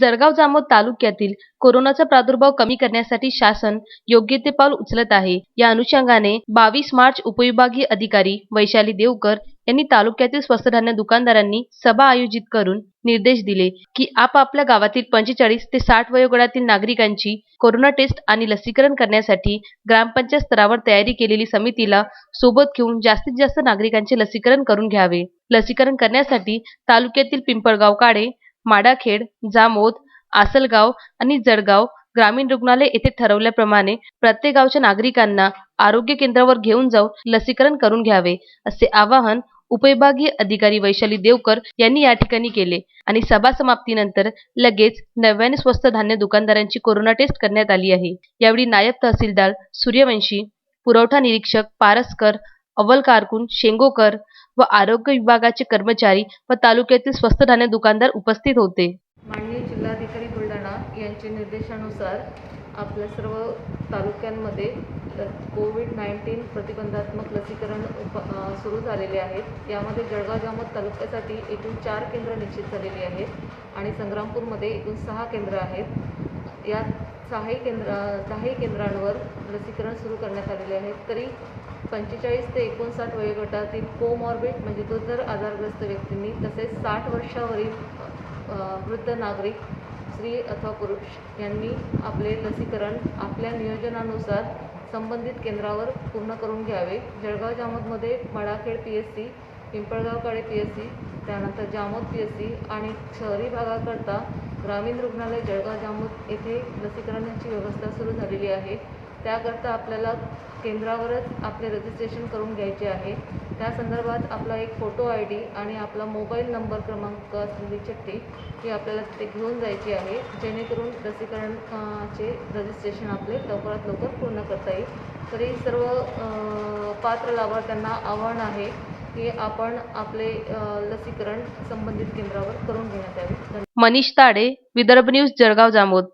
जळगाव जामोद तालुक्यातील कोरोनाचा प्रादुर्भाव कमी करण्यासाठी शासन योग्य ते पाऊल उचलत आहे. या अनुषंगाने बावीस मार्च उपविभागीय अधिकारी वैशाली देवकर यांनी तालुक्यातील स्वस्त धान्य दुकानदारांनी सभा आयोजित करून निर्देश दिले की आपापल्या गावातील पंचेचाळीस ते साठ वयोगटातील नागरिकांची कोरोना टेस्ट आणि लसीकरण करण्यासाठी ग्रामपंचायत स्तरावर तयारी केलेली समितीला सोबत घेऊन जास्तीत जास्त नागरिकांचे लसीकरण करून घ्यावे. लसीकरण करण्यासाठी तालुक्यातील पिंपळगाव काडे माडाखेड जामोद आसलगाव आणि जळगाव ग्रामीण रुग्णालय येथे ठरवल्याप्रमाणे प्रत्येक गावच्या नागरिकांना आरोग्य केंद्रावर घेऊन जाऊन लसीकरण करून घ्यावे असे आवाहन उपविभागीय अधिकारी वैशाली देवकर यांनी या ठिकाणी केले आणि सभा समाप्तीनंतर लगेच नव्याने स्वस्त धान्य दुकानदारांची कोरोना टेस्ट करण्यात आली आहे. यावेळी नायब तहसीलदार सूर्यवंशी पुरवठा निरीक्षक पारसकर अव्वल कारकून शेंगोकर व आरोग्य विभागाचे कर्मचारी व तालुक्यातील स्वस्त धान्य दुकानदार उपस्थित होते. माननीय जिल्हाधिकारी बुलढाणा यांच्या निर्देशानुसार आपल्या सर्व तालुक्यांमध्ये कोविड नाईन्टीन प्रतिबंधात्मक लसीकरण उप सुरू झालेले आहेत. यामध्ये जळगाव जामोद तालुक्यासाठी एकूण चार केंद्र निश्चित झालेली आहेत आणि संग्रामपूरमध्ये एकूण सहा केंद्र आहेत. या सहाही केंद्र दहाही केंद्रांवर लसीकरण सुरू करण्यात आलेले आहे तरी पंचेचाळीस ते एकोणसाठ वयोगटातील कोमॉर्बिड म्हणजे दुर्धर आजारग्रस्त व्यक्तींनी तसेच साठ वर्षावरील वृद्ध नागरिक स्त्री अथवा पुरुष यांनी आपले लसीकरण आपल्या नियोजनानुसार संबंधित केंद्रावर पूर्ण करून घ्यावे. जळगाव जामोदमध्ये मडाखेड पी एस सी पिंपळगावकडे पी एस सी त्यानंतर जामोद पी एस सी आणि शहरी भागाकरता ग्रामीण रुग्णालय जळगाव जामोद येथे लसीकरणाची व्यवस्था सुरू झालेली आहे. त्याकरता आपल्याला केंद्रावरच आपले रजिस्ट्रेशन करून घ्यायचे आहे. त्या संदर्भात आपला एक फोटो आय डी आणि आपला मोबाईल नंबर क्रमांक असलेली चिठ्ठी ही आपल्याला तिथे घेऊन जायची आहे. जेणेकरून लसीकरणाचे रजिस्ट्रेशन आपले लवकरात लवकर पूर्ण करता येईल. तरी सर्व पात्र लाभार्थ्यांना आव्हान आहे की आपण आपले लसीकरण संबंधित केंद्रावर करून घेण्यात यावे. मनीष ताडे विदर्भ न्यूज जळगाव जामोद.